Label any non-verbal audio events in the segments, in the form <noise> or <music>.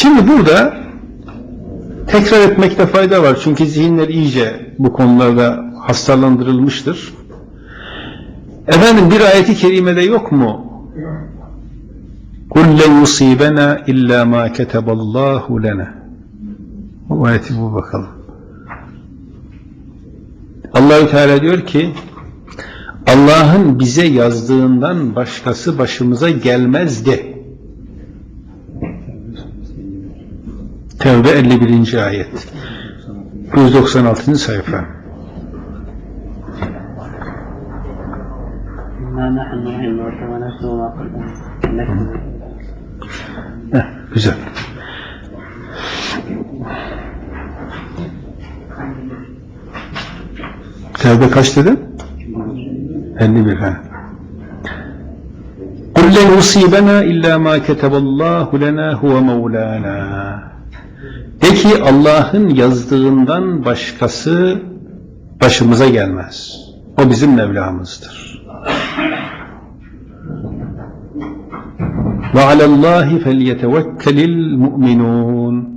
Şimdi burada tekrar etmekte fayda var. Çünkü zihinler iyice bu konularda hastalandırılmıştır. Efendim bir ayeti kerimede yok mu? قُلْ لَنْ يُصِيبَنَا اِلَّا مَا كَتَبَ اللّٰهُ لَنَا Bu ayeti bu bakalım. Allahü Teala diyor ki Allah'ın bize yazdığından başkası başımıza gelmezdi. Tevbe 51. ayet. 196. sayfa. إنا نحن نحيي الموتى ونكتب ما قدموا نكتب Heh, güzel. Tevbe kaç dedin? 51 ha. قُلْ لَنْ يُصِيبَنَا إِلَّا مَا كَتَبَ اللّٰهُ لَنَا هُوَ مَوْلَانَا de ki Allah'ın yazdığından başkası başımıza gelmez. O bizim Mevlamızdır. Ve alallahi felyetevekkelil mu'minun.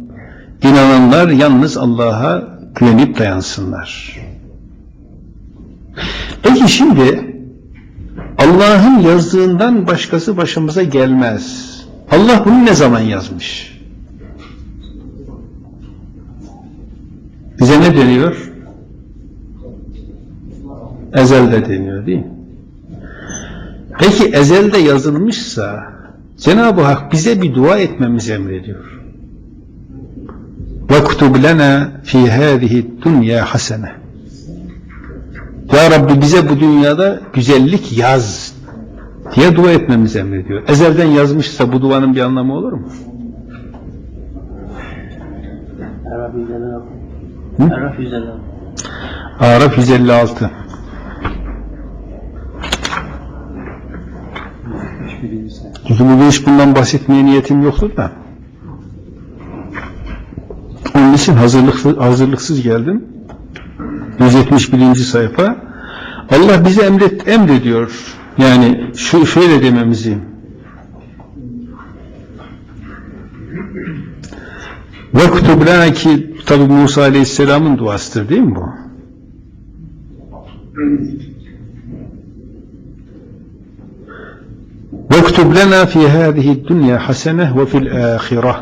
İnananlar yalnız Allah'a güvenip dayansınlar. Peki şimdi Allah'ın yazdığından başkası başımıza gelmez. Allah bunu ne zaman yazmış? ne deniyor? Ezelde deniyor değil mi? Peki ezelde yazılmışsa Cenab-ı Hak bize bir dua etmemizi emrediyor. وَاكْتُبْ لَنَا فِي هَذِهِ الدُّنْيَا حَسَنَةً Ya Rabbi bize bu dünyada güzellik yaz diye dua etmemizi emrediyor. Ezelden yazmışsa bu duanın bir anlamı olur mu? Araf 156 Hı? Araf 156 Araf 156 Çünkü bugün hiç bundan bahsetmeye niyetim yoktu da. Onun için hazırlıksız, hazırlıksız geldim. 171. sayfa. Allah bize emret, emrediyor. Yani şu şöyle dememizi. Vektub lana ki tabi Musa Aleyhisselam'ın duasıdır değil mi bu? Vektub lana fi hadihi dünya hasene ve fil ahireh.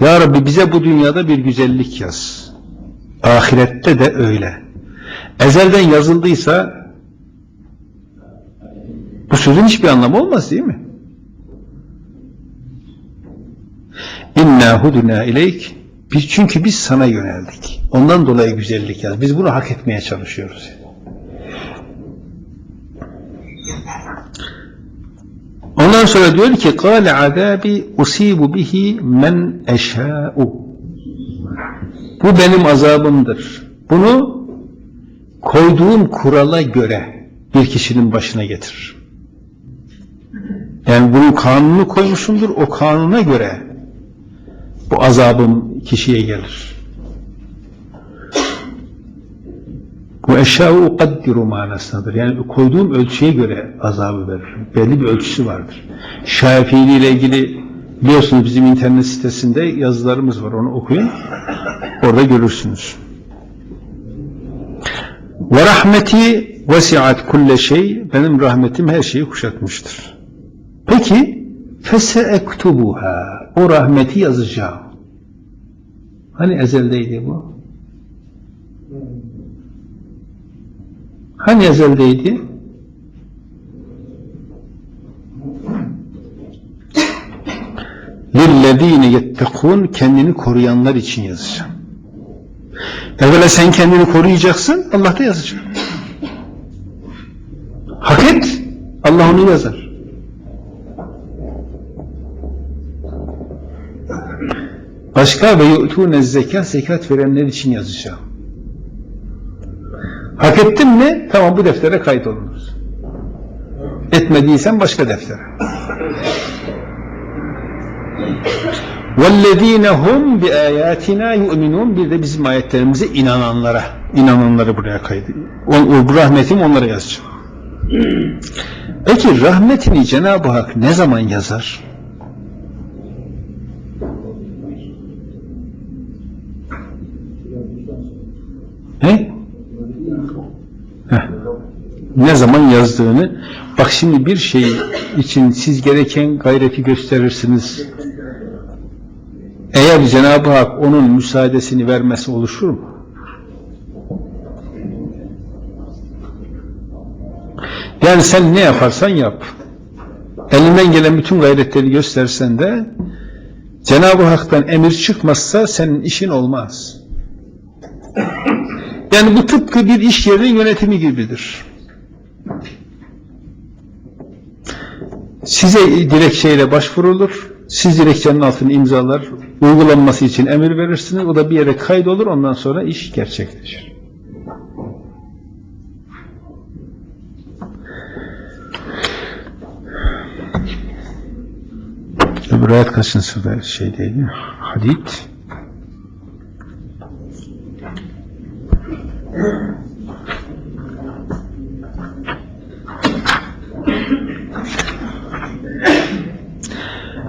Ya Rabbi bize bu dünyada bir güzellik yaz. Ahirette de öyle. Ezelden yazıldıysa bu sözün hiçbir anlamı olmaz değil mi? İnna huduna ileyk biz çünkü biz sana yöneldik. Ondan dolayı güzellik yaz. Biz bunu hak etmeye çalışıyoruz. Ondan sonra diyor ki قال azabi usibu bihi men eşâ'u Bu benim azabımdır. Bunu koyduğum kurala göre bir kişinin başına getirir. Yani bunun kanunu koymuşumdur. O kanuna göre bu azabım kişiye gelir. Bu eşya'u ukaddiru manasındadır. Yani koyduğum ölçüye göre azabı veririm. Belli bir ölçüsü vardır. Şafii ile ilgili biliyorsunuz bizim internet sitesinde yazılarımız var. Onu okuyun. Orada görürsünüz. Ve rahmeti vesiat kulle şey benim rahmetim her şeyi kuşatmıştır. Peki fese ektubuha o rahmeti yazacağım. Hani ezeldeydi bu? Hani ezeldeydi? lillezine yettekun kendini koruyanlar için yazacağım. Evvela sen kendini koruyacaksın, Allah da yazacak. Hak et, Allah onu yazar. Başka ve yu'tûne zekat, zekat verenler için yazacağım. Hak ettin mi? Tamam bu deftere kayıt olunur. Etmediysen başka deftere. وَالَّذ۪ينَ هُمْ بِآيَاتِنَا يُؤْمِنُونَ Bir de bizim ayetlerimize inananlara, inananları buraya kaydı. O, o, bu rahmetim onlara yazacağım. Peki rahmetini Cenab-ı Hak ne zaman yazar? Ne zaman yazdığını. Bak şimdi bir şey için siz gereken gayreti gösterirsiniz. Eğer Cenab-ı Hak onun müsaadesini vermesi oluşur mu? Yani sen ne yaparsan yap. Elinden gelen bütün gayretleri göstersen de Cenab-ı Hak'tan emir çıkmazsa senin işin olmaz. Yani bu tıpkı bir iş yerinin yönetimi gibidir. Size dilekçeyle başvurulur, siz dilekçenin altını imzalar, uygulanması için emir verirsiniz, o da bir yere kaydolur, ondan sonra iş gerçekleşir. Öbür ayet kaçıncı sırada şeydeydi? Hadid.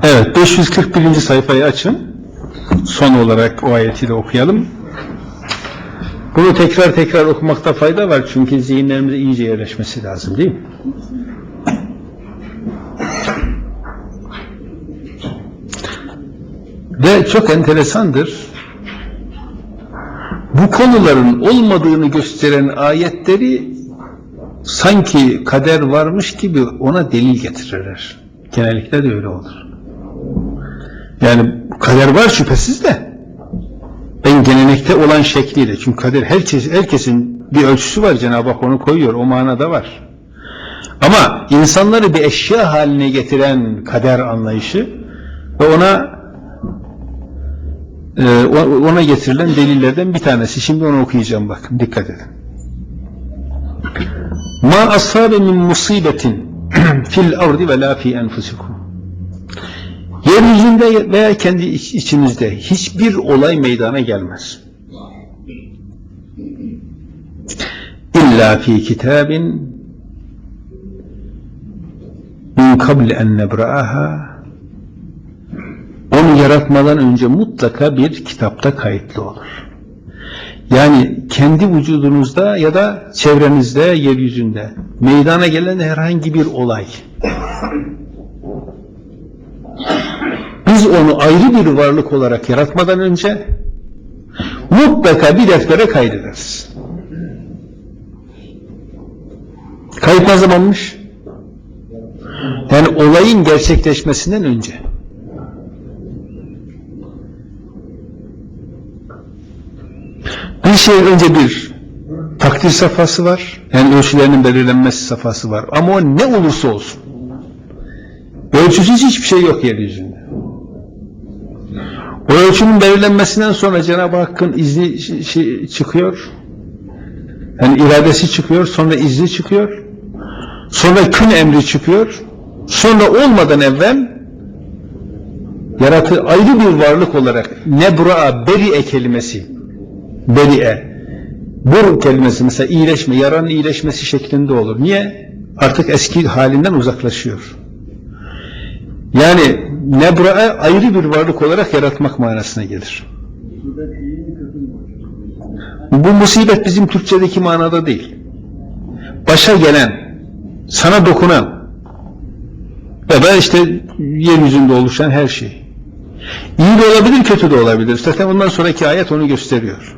Evet, 541. sayfayı açın. Son olarak o ayeti de okuyalım. Bunu tekrar tekrar okumakta fayda var çünkü zihinlerimize iyice yerleşmesi lazım değil mi? Ve çok enteresandır. Bu konuların olmadığını gösteren ayetleri sanki kader varmış gibi ona delil getirirler. Genellikle de öyle olur. Yani kader var şüphesiz de en gelenekte olan şekliyle. Çünkü kader herkes, herkesin bir ölçüsü var Cenab-ı Hak onu koyuyor. O manada var. Ama insanları bir eşya haline getiren kader anlayışı ve ona e, ona getirilen delillerden bir tanesi. Şimdi onu okuyacağım bakın dikkat edin. Ma asabe min musibetin <clears throat> fil ardi ve la fi enfusikum. Yeryüzünde veya kendi iç- içinizde hiçbir olay meydana gelmez. İlla fi kitabin min kabl en nebra'aha onu yaratmadan önce mutlaka bir kitapta kayıtlı olur. Yani kendi vücudunuzda ya da çevrenizde, yeryüzünde meydana gelen herhangi bir olay. Biz onu ayrı bir varlık olarak yaratmadan önce mutlaka bir deftere kaydederiz. Kayıt ne zamanmış? Yani olayın gerçekleşmesinden önce. Bir şeyin önce bir takdir safhası var. Yani ölçülerinin belirlenmesi safhası var. Ama o ne olursa olsun. Ölçüsüz hiçbir şey yok yeryüzünde. O ölçünün belirlenmesinden sonra Cenab-ı Hakk'ın izni şi- çıkıyor. Yani iradesi çıkıyor, sonra izni çıkıyor. Sonra kün emri çıkıyor. Sonra olmadan evvel yaratı ayrı bir varlık olarak nebra beri'e kelimesi beri'e bur kelimesi mesela iyileşme, yaranın iyileşmesi şeklinde olur. Niye? Artık eski halinden uzaklaşıyor. Yani nebra'e ayrı bir varlık olarak yaratmak manasına gelir. Bu musibet bizim Türkçedeki manada değil. Başa gelen, sana dokunan ya da işte yeryüzünde oluşan her şey. İyi de olabilir, kötü de olabilir. Zaten ondan sonraki ayet onu gösteriyor.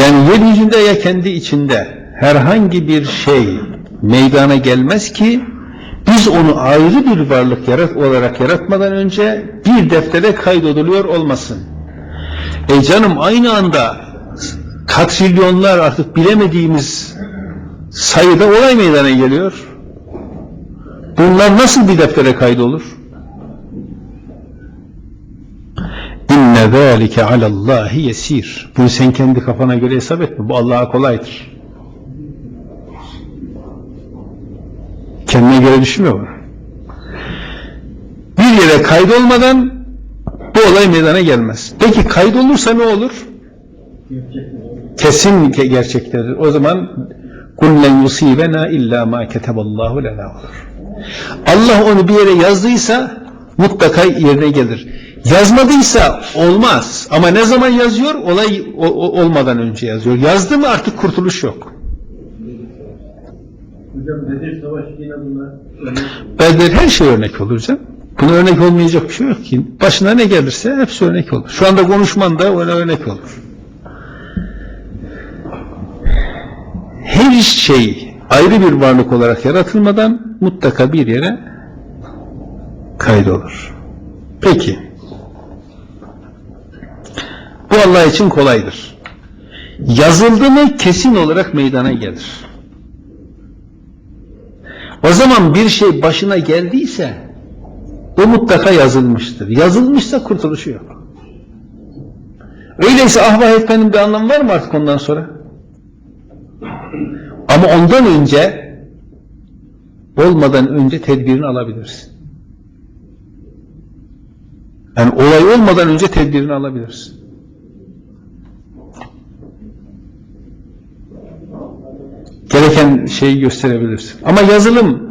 Yani yeryüzünde ya kendi içinde herhangi bir şey meydana gelmez ki biz onu ayrı bir varlık yarat olarak yaratmadan önce bir deftere kaydediliyor olmasın. E canım aynı anda katrilyonlar artık bilemediğimiz sayıda olay meydana geliyor. Bunlar nasıl bir deftere kaydolur? İnne zâlike alallâhi yesir. Bunu sen kendi kafana göre hesap etme. Bu Allah'a kolaydır. Kendine göre düşünmüyor bunu. Bir yere kaydolmadan bu olay meydana gelmez. Peki kaydolursa ne olur? Kesin gerçektedir. O zaman kullen yusibena illa ma keteballahu lena olur. Allah onu bir yere yazdıysa mutlaka yerine gelir. Yazmadıysa olmaz. Ama ne zaman yazıyor? Olay o- o- olmadan önce yazıyor. Yazdı mı artık kurtuluş yok. Hocam Bedir Yine bunlar her şey örnek olur canım. Buna örnek olmayacak bir şey yok ki. Başına ne gelirse hepsi örnek olur. Şu anda konuşman da öyle örnek olur. Her şey ayrı bir varlık olarak yaratılmadan mutlaka bir yere kaydolur. Peki. Bu Allah için kolaydır. Yazıldı mı kesin olarak meydana gelir. O zaman bir şey başına geldiyse o mutlaka yazılmıştır. Yazılmışsa kurtuluşu yok. Öyleyse ahvah etmenin bir anlamı var mı artık ondan sonra? Ama ondan önce olmadan önce tedbirini alabilirsin. Yani olay olmadan önce tedbirini alabilirsin. Gereken şeyi gösterebilirsin. Ama yazılım,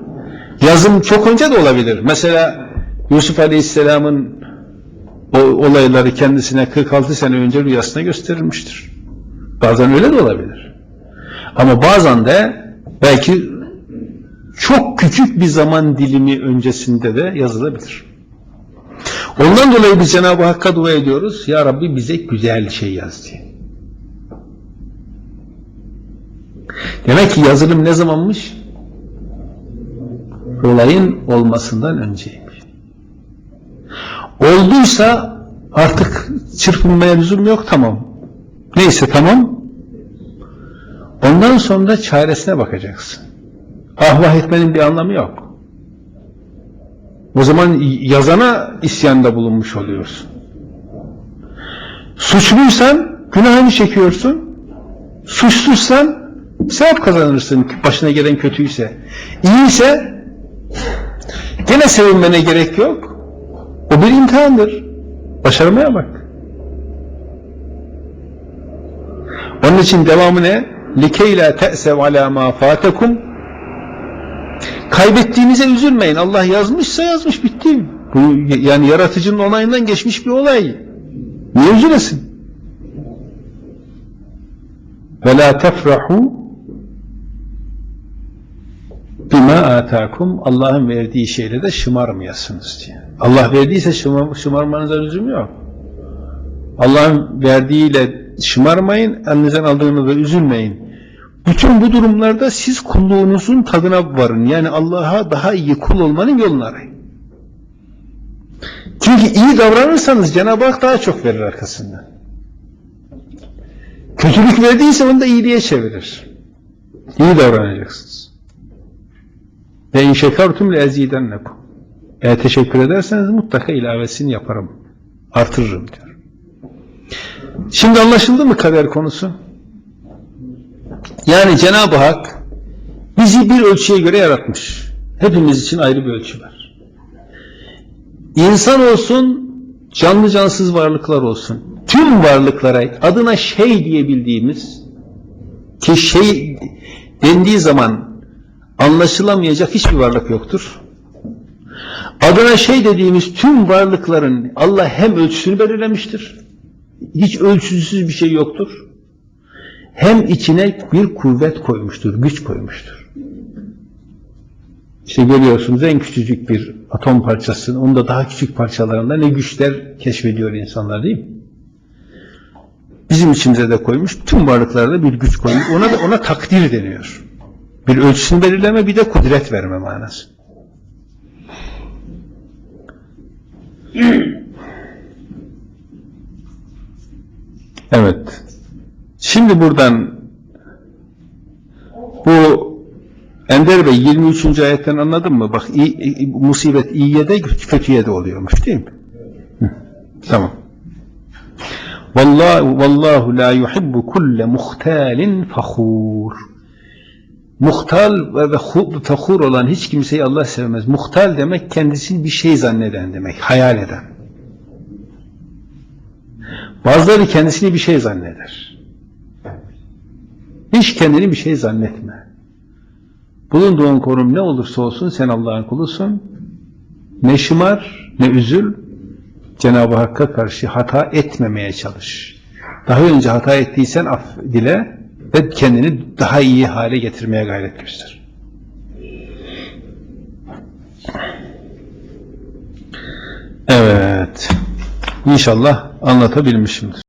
yazım çok önce de olabilir. Mesela Yusuf Aleyhisselam'ın o olayları kendisine 46 sene önce rüyasına gösterilmiştir. Bazen öyle de olabilir. Ama bazen de belki çok küçük bir zaman dilimi öncesinde de yazılabilir. Ondan dolayı biz Cenab-ı Hakk'a dua ediyoruz. Ya Rabbi bize güzel şey yaz diye. Demek ki yazılım ne zamanmış? Olayın olmasından önceymiş. Olduysa artık çırpınmaya lüzum yok tamam. Neyse tamam. Ondan sonra çaresine bakacaksın. Ahvah etmenin bir anlamı yok. O zaman yazana isyanda bulunmuş oluyorsun. Suçluysan günahını çekiyorsun. Suçsuzsan sevap kazanırsın başına gelen kötüyse. İyiyse gene sevinmene gerek yok. O bir imtihandır. Başarmaya bak. Onun için devamı ne? لِكَيْ لَا تَأْسَوْ عَلَى مَا فَاتَكُمْ Kaybettiğinize üzülmeyin. Allah yazmışsa yazmış bitti. Bu yani yaratıcının onayından geçmiş bir olay. Niye üzülesin? وَلَا تَفْرَحُوا bima atakum Allah'ın verdiği şeyle de şımarmayasınız diye. Allah verdiyse şımar, şımarmanıza lüzum yok. Allah'ın verdiğiyle şımarmayın, elinizden aldığını da üzülmeyin. Bütün bu durumlarda siz kulluğunuzun tadına varın. Yani Allah'a daha iyi kul olmanın yolunu arayın. Çünkü iyi davranırsanız Cenab-ı Hak daha çok verir arkasından. Kötülük verdiyse onu da iyiliğe çevirir. İyi davranacaksınız. Ve in şekertum le ezidennekum. Eğer teşekkür ederseniz mutlaka ilavesini yaparım. Artırırım diyor. Şimdi anlaşıldı mı kader konusu? Yani Cenab-ı Hak bizi bir ölçüye göre yaratmış. Hepimiz için ayrı bir ölçü var. İnsan olsun, canlı cansız varlıklar olsun. Tüm varlıklara adına şey diyebildiğimiz ki şey dendiği zaman anlaşılamayacak hiçbir varlık yoktur. Adına şey dediğimiz tüm varlıkların Allah hem ölçüsünü belirlemiştir. Hiç ölçüsüz bir şey yoktur. Hem içine bir kuvvet koymuştur, güç koymuştur. İşte görüyorsunuz en küçücük bir atom parçasını, onun da daha küçük parçalarında ne güçler keşfediyor insanlar değil mi? Bizim içimize de koymuş, tüm varlıklarda bir güç koymuş. Ona da ona takdir deniyor. Bir ölçüsünü belirleme, bir de kudret verme manası. <clears throat> Evet. Şimdi buradan bu Ender Bey 23. ayetten anladın mı? Bak musibet iyiye de kötüye de oluyormuş değil mi? Hı, Tamam. Vallahu vallahu la yuhibbu kulle muhtalin fakhur. Muhtal ve ve hu- fakhur olan hiç kimseyi Allah sevmez. Muhtal demek kendisini bir şey zanneden demek, hayal eden. Bazıları kendisini bir şey zanneder. Hiç kendini bir şey zannetme. Bulunduğun konum ne olursa olsun sen Allah'ın kulusun. Ne şımar, ne üzül. Cenab-ı Hakk'a karşı hata etmemeye çalış. Daha önce hata ettiysen af dile ve kendini daha iyi hale getirmeye gayret göster. Evet. İnşallah anlatabilmişimdir.